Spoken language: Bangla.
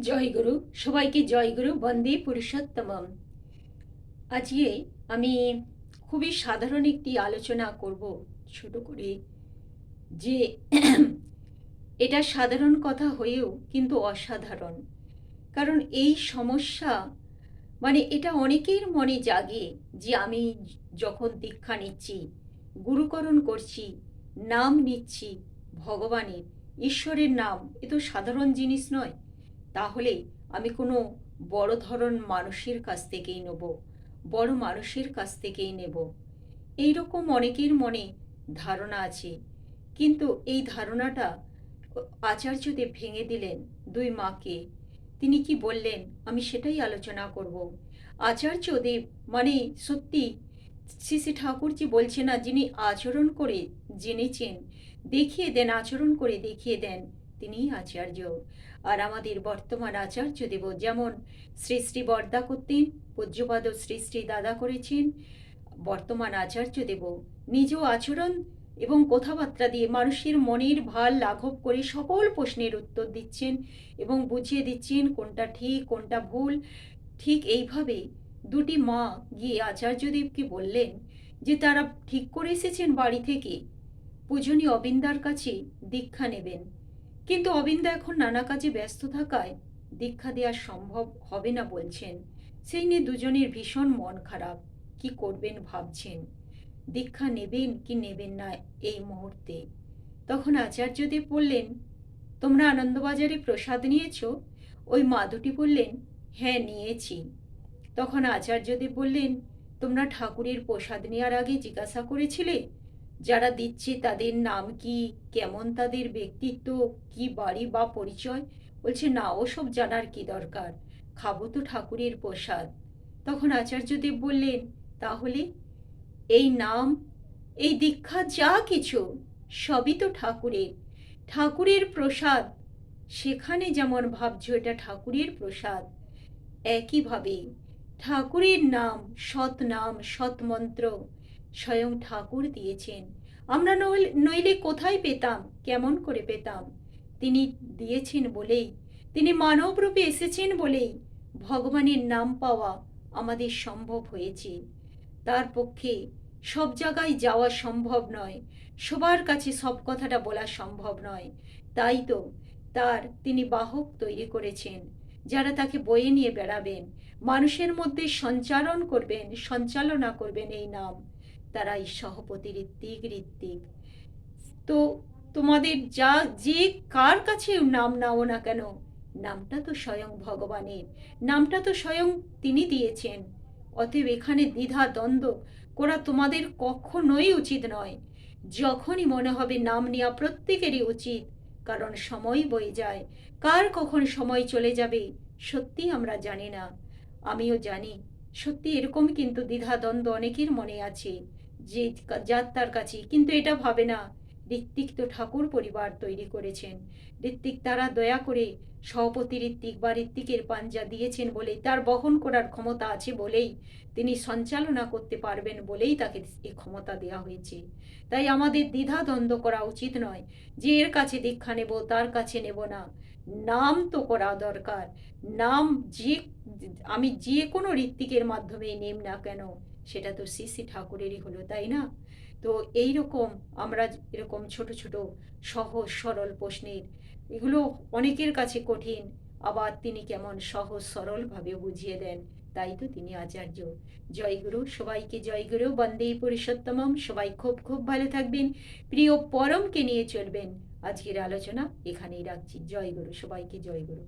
জয় গুরু, সবাইকে জয় গুরু, বন্দে পুরুষোত্তমম। আজকে আমি খুবই সাধারণ একটি আলোচনা করব, ছোট করে, যে এটা সাধারণ কথা হয়েও কিন্তু অসাধারণ। কারণ এই সমস্যা মানে এটা অনেকের মনে জাগে যে আমি যখন দীক্ষা নিচ্ছি, গুরুকরণ করছি, নাম নিচ্ছি ভগবানের, ঈশ্বরের নাম, এ তো সাধারণ জিনিস নয়। তাহলে আমি কোনো বড় ধরন মানুষের কাছ থেকেই নেব, বড় মানুষের কাছ থেকেই নেব। এই রকম অনেকের মনে ধারণা আছে, কিন্তু এই ধারণাটা আচার্যদেব ভেঙে দিলেন দুই মাকে। তিনি কি বললেন, আমি সেটাই আলোচনা করব। আচার্যদেব মানে সত্যি শ্রী শ্রী ঠাকুরজি বলছে না, যিনি আচরণ করে জেনেছেন, দেখিয়ে দেন, আচরণ করে দেখিয়ে দেন। তিনিই আচার্য। আর আমাদের বর্তমান আচার্য দেব, যেমন শ্রী শ্রী বর্দা করতেন পূজ্যপাদ শ্রী শ্রী দাদা করেছেন, বর্তমান আচার্য দেব। নিজ আচরণ এবং কথাবার্তা দিয়ে মানুষের মনের ভালো লাঘব করে সকল প্রশ্নের উত্তর দিচ্ছেন এবং বুঝিয়ে দিচ্ছেন কোনটা ঠিক, কোনটা ভুল। ঠিক এইভাবে দুটি মা গিয়ে আচার্যদেবকে বললেন যে, তারা ঠিক করে এসেছেন বাড়ি থেকে। পূজনী অবিন্দার কাছে দীক্ষা নেবেন। কিন্তু অবিন্দা এখন নানা কাজে ব্যস্ত থাকায় দীক্ষা দেওয়া সম্ভব হবে না বলছেন। সেই নিয়ে দুজনের ভীষণ মন খারাপ। কি করবেন ভাবছেন? দীক্ষা নেবেন কি নেবেন না এই মুহূর্তে। তখন আচার্যদেব বললেন, তোমরা আনন্দবাজারে প্রসাদ নিয়েছ? ওই মা দুটি বললেন হ্যাঁ নিয়েছি। তখন আচার্যদেব বললেন, তোমরা ঠাকুরের প্রসাদ নেওয়ার আগে জিজ্ঞাসা করেছিলে যারা দিচ্ছে তাদের নাম কি? কেমন তাদের ব্যক্তিত্ব? কি বাড়ি বা পরিচয়? বলছে, না, ওসব জানার কি দরকার? খাব তো ঠাকুরের প্রসাদ। তখন আচার্যদেব বললেন, তাহলে এই নাম, এই দীক্ষা যা কিছু, সবই তো ঠাকুরের। ঠাকুরের প্রসাদ, সেখানে যেমন ভাবছ এটা ঠাকুরের প্রসাদ, একইভাবে ঠাকুরের নাম, সৎ নাম, সৎ মন্ত্র স্বয়ং ঠাকুর দিয়েছেন। আমরা নইলে কোথায় পেতাম? কেমন করে পেতাম? তিনি দিয়েছেন বলেই, তিনি মানবরূপে এসেছেন বলেই ভগবানের নাম পাওয়া আমাদের সম্ভব হয়েছে। তার পক্ষে সব জায়গায় যাওয়া সম্ভব নয়, সবার কাছে সব কথাটা বলা সম্ভব নয়। তাই তো তার তিনি বাহক তৈরি করেছেন, যারা তাকে বয়ে নিয়ে বেড়াবেন। মানুষের মধ্যে সঞ্চারণ করবেন, সঞ্চালনা করবেন এই নাম। তারাই সহপতি ঋত্বিক ঋত্বিক। তো তোমাদের যা, যে কার কাছে নাম নাও না কেন, নামটা তো স্বয়ং ভগবানের, নামটা তো স্বয়ং তিনি দিয়েছেন। অতএব এখানে দ্বিধা, দ্বন্দ্ব করা তোমাদের কখনোই উচিত নয়। যখনই মনে হবে নাম নেওয়া প্রত্যেকেরই উচিত, কারণ সময় বয়ে যায়। কার কখন সময় চলে যাবে, সত্যি আমরা জানি না। আমিও জানি, সত্যি এরকম কিন্তু দ্বিধা, দ্বন্দ্ব অনেকের মনে আছে। যে যার তার কাছে কিন্তু এটা ভাবে না। ঋত্বিক তো ঠাকুর পরিবার তৈরি করেছেন। ঋত্বিক তারা দয়া করে সভাপতি ঋত্বিক বা ঋত্বিকের পাঞ্জা দিয়েছেন বলেই, তার বহন করার ক্ষমতা আছে বলেই তিনি সঞ্চালনা করতে পারবেন বলেই তাকে এই ক্ষমতা দেওয়া হয়েছে। তাই আমাদের দ্বিধা দ্বন্দ্ব করা উচিত নয় যে এর কাছে দীক্ষা নেব, তার কাছে নেব না। নাম তো করা দরকার। নাম যে আমি যে কোনো ঋত্বিকের মাধ্যমে নেম না কেন। সেটা তো শ্রী ঠাকুরেরই হলো, তাই না? তো এই রকম আমরা এরকম ছোট ছোট সহজ সরল প্রশ্নের, এগুলো অনেকের কাছে কঠিন, আবার তিনি কেমন সহজ সরলভাবে বুঝিয়ে দেন, তাই তো তিনি আচার্য। জয়গুরু সবাইকে জয়গুরু বন্দেই পুরুষোত্তমম, সবাই খুব খুব ভালো থাকবেন, প্রিয় পরমকে নিয়ে চলবেন। আজকের আলোচনা এখানেই রাখছি। জয়গুরু সবাইকে জয়গুরু